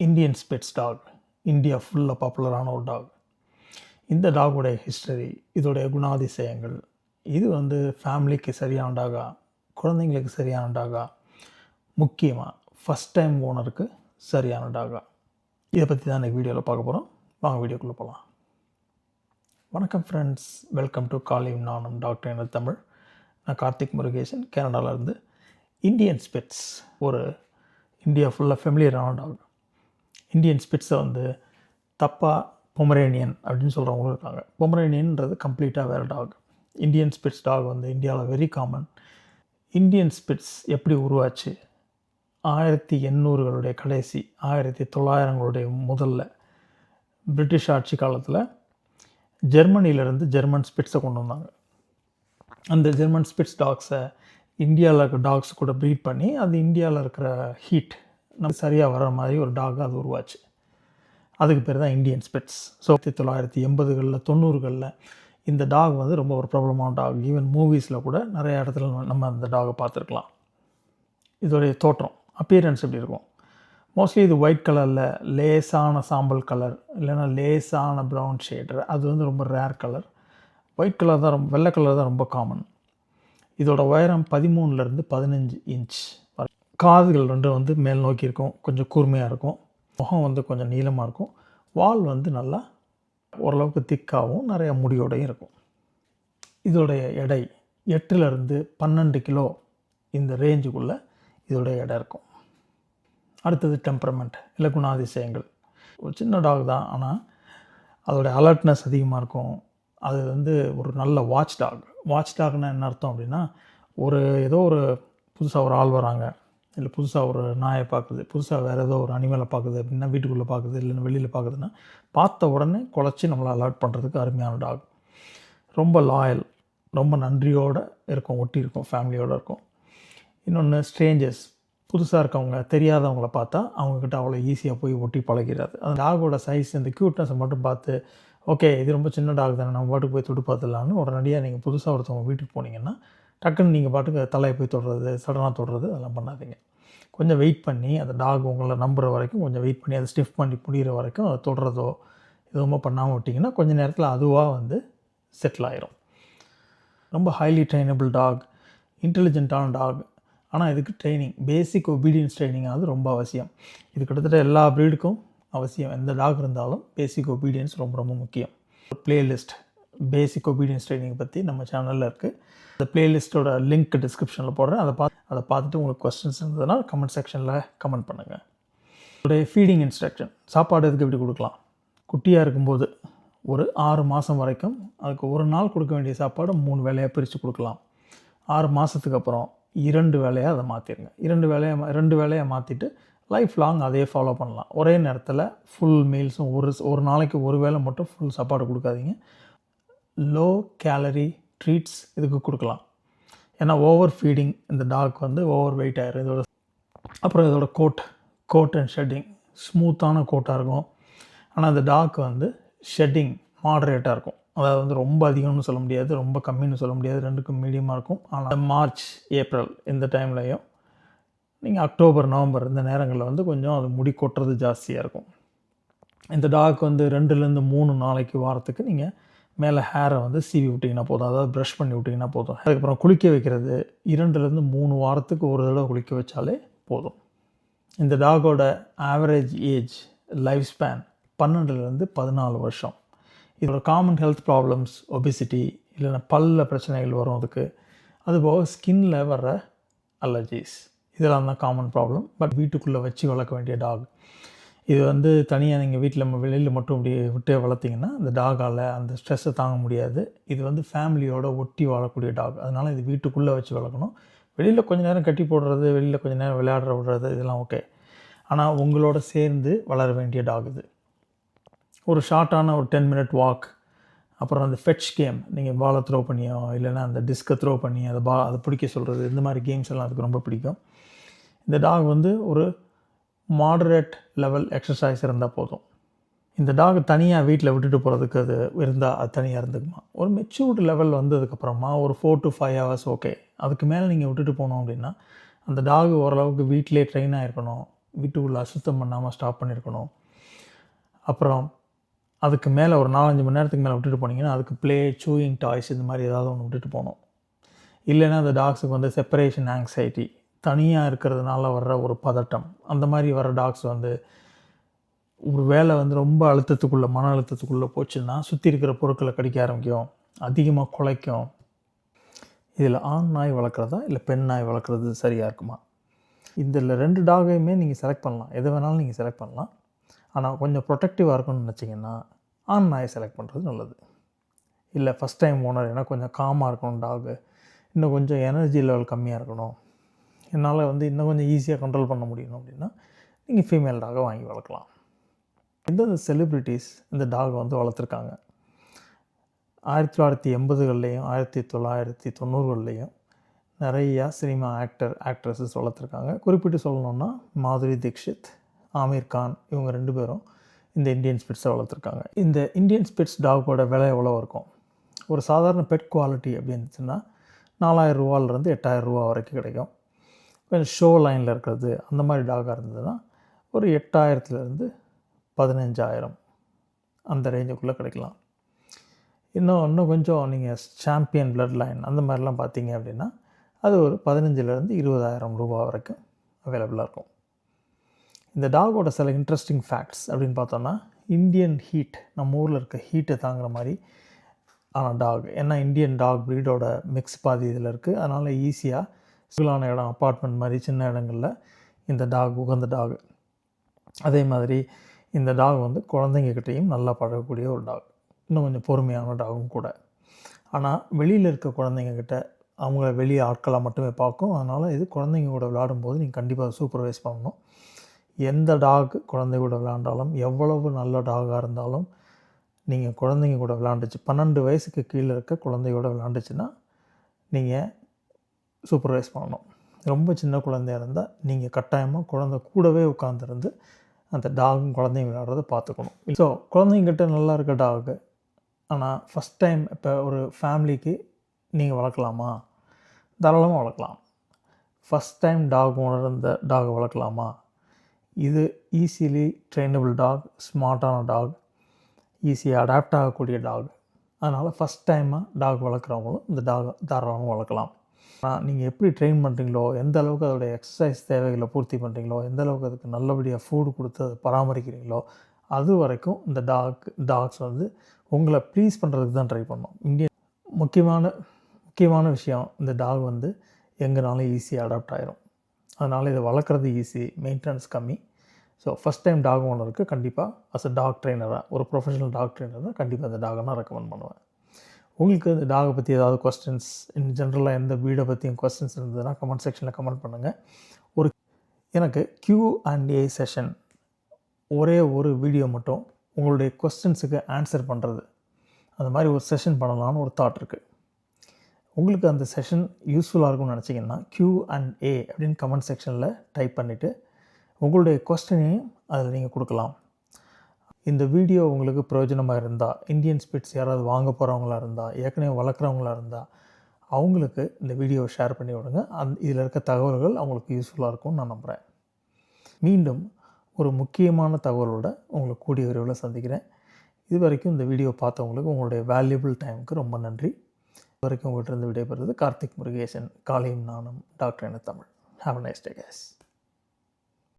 Indian Spitz talk India ஃபுல்லாக பாப்புலரான ஒரு டாக் இந்த டாகுடைய ஹிஸ்டரி இதோடைய குணாதிசயங்கள் இது வந்து ஃபேமிலிக்கு சரியான டாகா குழந்தைங்களுக்கு சரியான டாகா முக்கியமாக ஃபஸ்ட் டைம் ஓனருக்கு சரியான டாகா இதை பற்றி தான் வீடியோவில் பார்க்க போகிறோம் வாங்க வீடியோக்குள்ளே போகலாம் வணக்கம் ஃப்ரெண்ட்ஸ் வெல்கம் டு காலியும் நானும் டாக்டர் என தமிழ் நான் கார்த்திக் முருகேசன். கேனடாவிலேருந்து இந்தியன் ஸ்பெட்ஸ் ஒரு இந்தியா ஃபுல்லாக ஃபெமிலியரான டாக் இந்தியன் ஸ்பிட்ஸை வந்து தப்பாக பொமரேனியன் அப்படின்னு சொல்கிறவங்களும் இருக்காங்க. பொமரேனியன்றது கம்ப்ளீட்டாக வேறு டாக். இந்தியன் ஸ்பிட்ஸ் டாக் வந்து இந்தியாவில் வெரி காமன் இந்தியன் ஸ்பிட்ஸ் எப்படி உருவாச்சு? ஆயிரத்தி எண்ணூறுகளுடைய கடைசி ஆயிரத்தி தொள்ளாயிரங்களுடைய முதல்ல பிரிட்டிஷ் ஆட்சி காலத்தில் ஜெர்மனியிலேருந்து ஜெர்மன் ஸ்பிட்ஸை கொண்டு வந்தாங்க. அந்த ஜெர்மன் ஸ்பிட்ஸ் டாக்ஸை இந்தியாவில் இருக்க டாக்ஸ் கூட ப்ரீட் பண்ணி அது இந்தியாவில் இருக்கிற ஹீட் நம்ம சரியாக வர மாதிரி ஒரு டாக் அது உருவாச்சு. அதுக்கு பேர் தான் இந்தியன் ஸ்பெட்ஸ் ஸோ ஆயிரத்தி தொள்ளாயிரத்தி எண்பதுகளில் தொண்ணூறுகளில் இந்த டாக் வந்து ரொம்ப ஒரு பிரபலமான டாக். ஈவன் மூவிஸில் கூட நிறைய இடத்துல நம்ம அந்த டாகை பார்த்துருக்கலாம். இதோடைய தோற்றம் அப்பியரன்ஸ் எப்படி இருக்கும்? மோஸ்ட்லி இது ஒயிட் கலரில் லேசான சாம்பல் கலர் இல்லைன்னா லேசான ப்ரௌன் ஷேடர் அது வந்து ரொம்ப ரேர் கலர் ஒயிட் கலர் தான் ரொம்ப வெள்ளை கலர் தான் ரொம்ப காமன் இதோட உயரம் பதிமூணுலேருந்து பதினஞ்சு இன்ச் காதுகள் ரெண்டும் வந்து மேல் நோக்கி இருக்கும். கொஞ்சம் கூர்மையாக இருக்கும். முகம் வந்து கொஞ்சம் நீளமாக இருக்கும். வால் வந்து நல்லா ஓரளவுக்கு திக்காகவும் நிறைய முடியோடையும் இருக்கும். இதோடைய எடை எட்டுலேருந்து பன்னெண்டு கிலோ இந்த ரேஞ்சுக்குள்ளே இதோடைய எடை இருக்கும். அடுத்தது டெம்பரமெண்ட் இல்லை குணாதிசயங்கள் ஒரு சின்ன டாக் தான் ஆனால் அதோடைய அலர்ட்னஸ் அதிகமாக இருக்கும். அது வந்து ஒரு நல்ல வாட்ச் டாக் வாட்ச் டாக்னால் என்ன அர்த்தம் அப்படின்னா ஒரு ஏதோ ஒரு புதுசாக ஒரு ஆள் வராங்க. இல்லை புதுசாக ஒரு நாயை பார்க்குது புதுசாக வேறு ஏதோ ஒரு அனிமலை பார்க்குது அப்படின்னா வீட்டுக்குள்ளே பார்க்குது இல்லைன்னா வெளியில் பார்க்குதுன்னா பார்த்த உடனே குழச்சி நம்மளை அலர்ட் பண்ணுறதுக்கு அருமையான டாக் ரொம்ப லாயல் ரொம்ப நன்றியோடு இருக்கும் ஒட்டி இருக்கும் ஃபேமிலியோடு இருக்கும். இன்னொன்று ஸ்ட்ரேஞ்சர்ஸ் புதுசாக இருக்கவங்க தெரியாதவங்கள பார்த்தா அவங்கக்கிட்ட அவ்வளோ ஈஸியாக போய் ஒட்டி பழகிறாது. அந்த டாகோட சைஸ் இந்த க்யூட்னஸை மட்டும் பார்த்து ஓகே இது ரொம்ப சின்ன டாக் தானே நம்ம பாட்டுக்கு போய் தொட்டு பார்த்துடலான்னு உடனடியாக நீங்கள் புதுசாக ஒருத்தவங்க வீட்டுக்கு போனீங்கன்னா டக்குன்னு நீங்கள் பாட்டுக்கு தலையை போய் தொடுறது சடனாக தொடுறது அதெல்லாம் பண்ணாதீங்க. கொஞ்சம் வெயிட் பண்ணி அந்த டாக் உங்களை நம்புகிற வரைக்கும் கொஞ்சம் வெயிட் பண்ணி அதை ஸ்டிஃப் பண்ணி முடிகிற வரைக்கும் அதை தொடுறதோ எதுவுமே பண்ணாமல் விட்டிங்கன்னா கொஞ்சம் நேரத்தில் அதுவாக வந்து செட்டில் ஆயிரும். ரொம்ப ஹைலி ட்ரைனபிள் டாக் இன்டெலிஜென்ட்டான டாக் ஆனால் இதுக்கு ட்ரைனிங் பேசிக் ஒபீடியன்ஸ் ட்ரைனிங் அது ரொம்ப அவசியம். இது கிட்டத்தட்ட எல்லா ப்ரீடுக்கும் அவசியம். எந்த டாக் இருந்தாலும் பேசிக் ஒபீடியன்ஸ் ரொம்ப ரொம்ப முக்கியம். பிளேலிஸ்ட் பேசிக் ஒபீடியன்ஸ் ட்ரைனிங் பற்றி நம்ம சேனலில் இருக்குது அந்த பிளேலிஸ்ட்டோட லிங்க் டிஸ்கிரிப்ஷனில் போடுறேன். அதை பார்த்து அதை பார்த்துட்டு உங்களுக்கு கொஸ்டின்ஸ் இருந்ததுன்னா கமெண்ட் செக்ஷனில் கமெண்ட் பண்ணுங்கள் உடைய ஃபீடிங் இன்ஸ்ட்ரக்ஷன் சாப்பாடு எதுக்கு எப்படி கொடுக்கலாம்? குட்டியாக இருக்கும்போது ஒரு ஆறு மாதம் வரைக்கும் அதுக்கு ஒரு நாள் கொடுக்க வேண்டிய சாப்பாடு மூணு வேலையாக பிரித்து கொடுக்கலாம். ஆறு மாதத்துக்கு அப்புறம் இரண்டு வேலையாக அதை மாற்றிடுங்க இரண்டு வேலையை ரெண்டு வேலையை மாற்றிட்டு லைஃப் லாங் அதையே ஃபாலோ பண்ணலாம். ஒரே நேரத்தில் ஃபுல் மீல்ஸும் ஒரு ஒரு நாளைக்கு ஒரு வேளை மட்டும் ஃபுல் சாப்பாடு கொடுக்காதீங்க. லோ கேலரி ட்ரீட்ஸ் இதுக்கு கொடுக்கலாம். ஏன்னா ஓவர் ஃபீடிங் இந்த டாக் வந்து ஓவர் வெயிட் ஆயிரும். இதோட அப்புறம் இதோட கோட் கோட் அண்ட் ஷெட்டிங் ஸ்மூத்தான கோட்டாக இருக்கும். ஆனால் அந்த டாக் வந்து ஷெட்டிங் மாடரேட்டாக இருக்கும். அதாவது வந்து ரொம்ப அதிகம்னு சொல்ல முடியாது ரொம்ப கம்மின்னு சொல்ல முடியாது. ரெண்டுக்கும் மீடியமாக இருக்கும். ஆனால் மார்ச் ஏப்ரல் இந்த டைம்லையும் நீங்கள் அக்டோபர் நவம்பர் இந்த நேரங்களில் வந்து கொஞ்சம் அது முடி கொட்டுறது ஜாஸ்தியாக இருக்கும். இந்த டாக் வந்து ரெண்டுலேருந்து மூணு நாளைக்கு வாரத்துக்கு நீங்கள் மேலே ஹேரை வந்து சீவி விட்டிங்கன்னா போதும். அதாவது ப்ரஷ் பண்ணி விட்டிங்கன்னா போதும். அதுக்கப்புறம் குளிக்க வைக்கிறது இரண்டுலேருந்து மூணு வாரத்துக்கு ஒரு தடவை குளிக்க வச்சாலே போதும். இந்த டாகோட ஆவரேஜ் ஏஜ் லைஃப் ஸ்பேன் பன்னெண்டுலேருந்து பதினாலு வருஷம். இதோட காமன் ஹெல்த் ப்ராப்ளம்ஸ் ஒபிசிட்டி இல்லைன்னா பல்ல பிரச்சனைகள் வரும் அதுக்கு. அதுபோக ஸ்கின்ல வர்ற அலர்ஜிஸ் இதெல்லாம் தான் காமன் ப்ராப்ளம் பட் வீட்டுக்குள்ளே வச்சு வளர்க்க வேண்டிய டாக் இது வந்து தனியாக நீங்கள் வீட்டில் வெளியில் மட்டும் இப்படி விட்டு வளர்த்திங்கன்னா அந்த டாகால் அந்த ஸ்ட்ரெஸ்ஸை தாங்க முடியாது. இது வந்து ஃபேமிலியோட ஒட்டி வாழக்கூடிய டாக் அதனால் இது வீட்டுக்குள்ளே வச்சு வளர்க்கணும். வெளியில் கொஞ்சம் நேரம் கட்டி போடுறது வெளியில் கொஞ்சம் நேரம் விளையாடுற விடுறது இதெல்லாம் ஓகே ஆனால் உங்களோட சேர்ந்து வளர வேண்டிய டாக் இது. ஒரு ஷார்ட்டான ஒரு டென் மினிட் வாக் அப்புறம் அந்த ஃபெட்ச் கேம் நீங்கள் பாலை த்ரோ பண்ணியோ இல்லைன்னா அந்த டிஸ்கை த்ரோ பண்ணி அதை பா அதை பிடிக்க சொல்கிறது இந்த மாதிரி கேம்ஸ் எல்லாம் அதுக்கு ரொம்ப பிடிக்கும். இந்த டாக் வந்து ஒரு மாடரேட் லெவல் எக்ஸசைஸ் இருந்தால் போதும். இந்த டாக் தனியாக வீட்டில் விட்டுட்டு போகிறதுக்கு அது இருந்தால் அது தனியாக இருந்துக்குமா? ஒரு மெச்சூர்டு லெவல் வந்ததுக்கப்புறமா ஒரு four to five hours okay அதுக்கு மேலே நீங்கள் விட்டுட்டு போனோம் அப்படின்னா அந்த டாக் ஓரளவுக்கு வீட்டிலே ட்ரெயின் ஆகிருக்கணும் வீட்டுக்குள்ளே அசுத்தம் பண்ணாமல் ஸ்டாப் பண்ணியிருக்கணும் அப்புறம் அதுக்கு மேலே ஒரு நாலஞ்சு மணி நேரத்துக்கு மேலே விட்டுட்டு போனீங்கன்னா அதுக்கு ப்ளே சூயிங் டாய்ஸ் இந்த மாதிரி ஏதாவது ஒன்று விட்டுட்டு போகணும். இல்லைன்னா அந்த டாக்ஸுக்கு வந்து செப்பரேஷன் ஆங்ஸைட்டி தனியாக இருக்கிறதுனால வர்ற ஒரு பதட்டம். அந்த மாதிரி வர டாக்ஸ் வந்து ஒரு வேலை வந்து ரொம்ப அழுத்தத்துக்குள்ளே மன அழுத்தத்துக்குள்ளே போச்சுன்னா சுற்றி இருக்கிற பொருட்களை கடிக்க ஆரம்பிக்கும். அதிகமாக குலைக்கும். இதில் ஆண் நாய் வளர்க்குறதா இல்லை பெண் நாய் வளர்க்குறது சரியாக இருக்குமா? இதில் ரெண்டு டாகையுமே நீங்கள் செலக்ட் பண்ணலாம். எது வேணாலும் நீங்கள் செலக்ட் பண்ணலாம். ஆனால் கொஞ்சம் ப்ரொடெக்டிவாக இருக்கணும்னு நினச்சிங்கன்னா ஆண் நாயை செலக்ட் பண்ணுறது நல்லது. இல்லை ஃபஸ்ட் டைம் ஓனர் ஏன்னா கொஞ்சம் காமாக இருக்கணும் டாகு இன்னும் கொஞ்சம் எனர்ஜி லெவல் கம்மியாக இருக்கணும். என்னால் வந்து இன்னும் கொஞ்சம் ஈஸியாக கண்ட்ரோல் பண்ண முடியணும் அப்படின்னா நீங்கள் ஃபீமேல் டாகை வாங்கி வளர்க்கலாம். எந்தெந்த செலிப்ரிட்டிஸ் இந்த டாக் வந்து வளர்த்துருக்காங்க. ஆயிரத்தி தொள்ளாயிரத்தி எண்பதுகள்லேயும் ஆயிரத்தி தொள்ளாயிரத்தி தொண்ணூறுகள்லேயும் நிறையா சினிமா ஆக்டர் ஆக்ட்ரஸஸ் வளர்த்துருக்காங்க. குறிப்பிட்டு சொல்லணுன்னா மாதுரி தீக்ஷித் ஆமீர் கான் இவங்க ரெண்டு பேரும் இந்த இந்தியன் ஸ்பிட்ஸை வளர்த்துருக்காங்க. இந்த இந்தியன் ஸ்பிட்ஸ் டாகோட விலை எவ்வளோ இருக்கும்? ஒரு சாதாரண பெட் குவாலிட்டி அப்படி இருந்துச்சுன்னா நாலாயிரம் ரூபாலேருந்து எட்டாயிரம் ரூபா வரைக்கும் கிடைக்கும். கொஞ்சம் ஷோ லைனில் இருக்கிறது அந்த மாதிரி டாகாக இருந்ததுன்னா ஒரு எட்டாயிரத்துலேருந்து பதினஞ்சாயிரம் அந்த ரேஞ்சுக்குள்ளே கிடைக்கலாம். இன்னும் இன்னும் கொஞ்சம் நீங்கள் சாம்பியன் பிளட் லைன் அந்த மாதிரிலாம் பார்த்தீங்க அப்படின்னா அது ஒரு பதினஞ்சுலேருந்து இருபதாயிரம் ரூபா வரைக்கும் அவைலபிளாக இருக்கும். இந்த டாகோட சில இன்ட்ரெஸ்டிங் ஃபேக்ட்ஸ் அப்படின்னு பார்த்தோன்னா இந்தியன் ஹீட் நம்ம ஊரில் இருக்க ஹீட்டை தாங்குற மாதிரி ஆனால் டாக் ஏன்னா இந்தியன் டாக் ப்ரீடோட மிக்ஸ் பாதி இதில் இருக்குது அதனால் ஈஸியாக சிலான இடம் அப்பார்ட்மெண்ட் மாதிரி சின்ன இடங்களில் இந்த டாக் உகந்த டாக் அதே மாதிரி இந்த டாக் வந்து குழந்தைங்கக்கிட்டேயும் நல்லா பழகக்கூடிய ஒரு டாக் இன்னும் கொஞ்சம் பொறுமையான டாகும் கூட. ஆனால் வெளியில் இருக்க குழந்தைங்கக்கிட்ட அவங்கள வெளியே ஆட்களாக மட்டுமே பார்க்கும். அதனால் இது குழந்தைங்க கூட விளையாடும்போது நீங்கள் கண்டிப்பாக சூப்பர்வைஸ் பண்ணணும். எந்த டாக் குழந்தை கூட விளையாண்டாலும் எவ்வளவு நல்ல டாகாக இருந்தாலும் நீங்கள் குழந்தைங்க கூட விளாண்டுச்சு பன்னெண்டு வயசுக்கு கீழே இருக்க குழந்தையோட விளாண்டுச்சுன்னா நீங்கள் சூப்பர்வைஸ் பண்ணணும். ரொம்ப சின்ன குழந்தையாக இருந்தால் நீங்கள் கட்டாயமாக குழந்தை கூடவே உட்காந்துருந்து அந்த டாகும் குழந்தைங்க விளையாடுறத பார்த்துக்கணும். ஸோ குழந்தைங்கிட்ட நல்லா இருக்க டாகு ஆனால் ஃபஸ்ட் டைம் இப்போ ஒரு ஃபேமிலிக்கு நீங்கள் வளர்க்கலாமா? தாராளமாக வளர்க்கலாம். ஃபஸ்ட் டைம் டாக் உணர்ந்த டாகை வளர்க்கலாமா? இது ஈஸிலி ட்ரெயினபிள் டாக் ஸ்மார்ட்டான டாக் ஈஸியாக அடாப்ட் ஆகக்கூடிய டாக் அதனால் ஃபஸ்ட் டைமாக டாக் வளர்க்குறவங்களும் இந்த டாக் தாராளமாக வளர்க்கலாம். ஆனால் நீங்கள் எப்படி ட்ரெயின் பண்ணுறீங்களோ எந்த அளவுக்கு அதோடைய எக்ஸசைஸ் தேவைகளை பூர்த்தி பண்ணுறீங்களோ எந்த அளவுக்கு அதுக்கு நல்லபடியாக ஃபுட் கொடுத்து அதை பராமரிக்கிறீங்களோ அது வரைக்கும் இந்த டாக் டாக்ஸ் வந்து உங்களை ப்ளீஸ் பண்ணுறதுக்கு தான் ட்ரை பண்ணோம் இங்கே முக்கியமான முக்கியமான விஷயம் இந்த டாக் வந்து எங்கேனாலும் ஈஸியாக அடாப்ட் ஆகிரும் அதனால் இதை வளர்க்குறது ஈஸி மெயின்டெனன்ஸ் கம்மி. ஸோ ஃபஸ்ட் டைம் டாக் ஓனருக்கு கண்டிப்பாக அஸ் அ டாக் ட்ரெயினராக ஒரு ப்ரொஃபஷனல் டாக் ட்ரெயினராக கண்டிப்பாக அந்த டாகை நான் ரெக்கமெண்ட் பண்ணுவேன். உங்களுக்கு இந்த டாகை பற்றி ஏதாவது கொஸ்டின்ஸ் இன் ஜென்ரலாக எந்த வீடை பற்றியும் கொஸ்டின்ஸ் இருந்ததுன்னா கமெண்ட் செக்ஷனில் கமெண்ட் பண்ணுங்கள் ஒரு எனக்கு கியூ அண்ட் ஏ செஷன் ஒரே ஒரு வீடியோ மட்டும் உங்களுடைய கொஸ்டின்ஸுக்கு ஆன்சர் பண்ணுறது அந்த மாதிரி ஒரு செஷன் பண்ணலான்னு ஒரு தாட் இருக்குது உங்களுக்கு அந்த செஷன் யூஸ்ஃபுல்லாக இருக்கும்னு நினச்சிங்கன்னா கியூ அண்ட் ஏ அப்படின்னு கமெண்ட் செக்ஷனில் டைப் பண்ணிவிட்டு உங்களுடைய கொஸ்டினையும் அதில் நீங்கள் கொடுக்கலாம். இந்த வீடியோ உங்களுக்கு பிரயோஜனமாக இருந்தால் இந்தியன் ஸ்பிட்ஸ் யாராவது வாங்க போகிறவங்களா இருந்தால் ஏற்கனவே வளர்க்குறவங்களா இருந்தால் அவங்களுக்கு இந்த வீடியோவை ஷேர் பண்ணி விடுங்க. அந் இதில் இருக்க தகவல்கள் அவங்களுக்கு யூஸ்ஃபுல்லாக இருக்கும்னு நான் நம்புகிறேன் மீண்டும் ஒரு முக்கியமான தகவலோட உங்களை கூடிய விரைவில் சந்திக்கிறேன். இது வரைக்கும் இந்த வீடியோ பார்த்தவங்களுக்கு உங்களுடைய வேல்யூபிள் டைமுக்கு ரொம்ப நன்றி. இது வரைக்கும் உங்கள்கிட்ட இருந்து விடைபெறுறது கார்த்திக் முருகேசன். காலையும் நானும் டாக்டர் என Tamil have nice day guys